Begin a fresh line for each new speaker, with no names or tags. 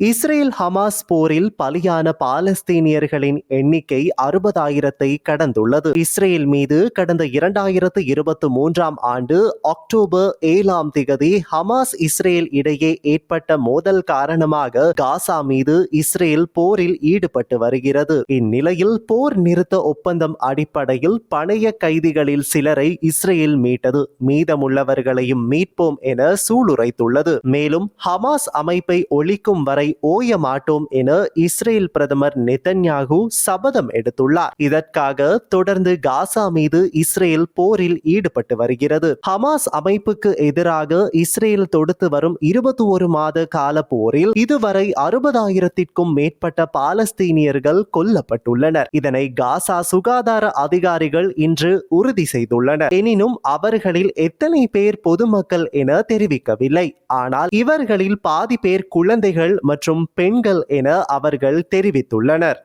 Israel Hamas போரில் பலியான பாலஸ்தீனியர்களின் எண்ணிக்கை அறுபதாயிரத்தை கடந்துள்ளது. இஸ்ரேல் மீது கடந்த இரண்டாயிரத்து இருபத்தி மூன்றாம் ஆண்டு அக்டோபர் ஏழாம் திகதி ஹமாஸ் இஸ்ரேல் இடையே ஏற்பட்ட மோதல் காரணமாக காசா மீது இஸ்ரேல் போரில் ஈடுபட்டு வருகிறது. இந்நிலையில் போர் நிறுத்த ஒப்பந்தம் அடிப்படையில் பணைய கைதிகளில் சிலரை இஸ்ரேல் மீட்டது. மீதமுள்ளவர்களையும் மீட்போம் என சூளுரைத்துள்ளது. மேலும் ஹமாஸ் அமைப்பை ஒழிக்கும் வரை அவரை ஓய மாட்டோம் என இஸ்ரேல் பிரதமர் நெதன்யாகு சபதம் எடுத்துள்ளார். இதற்காக தொடர்ந்து காசா மீது இஸ்ரேல் போரில் ஈடுபட்டு வருகிறது. ஹமாஸ் அமைப்புக்கு எதிராக இஸ்ரேல் தொடுத்து வரும் இருபத்தி ஒரு மாத கால போரில் இதுவரை அறுபதாயிரத்திற்கும் மேற்பட்ட பாலஸ்தீனியர்கள் கொல்லப்பட்டுள்ளனர். இதனை காசா சுகாதார அதிகாரிகள் இன்று உறுதி செய்துள்ளனர். எனினும் அவர்களில் எத்தனை பேர் பொதுமக்கள் என தெரிவிக்கவில்லை. ஆனால் இவர்களில் பாதி பேர் குழந்தைகள் மற்றும் பெண்கள் என அவர்கள் தெரிவித்துள்ளனர்.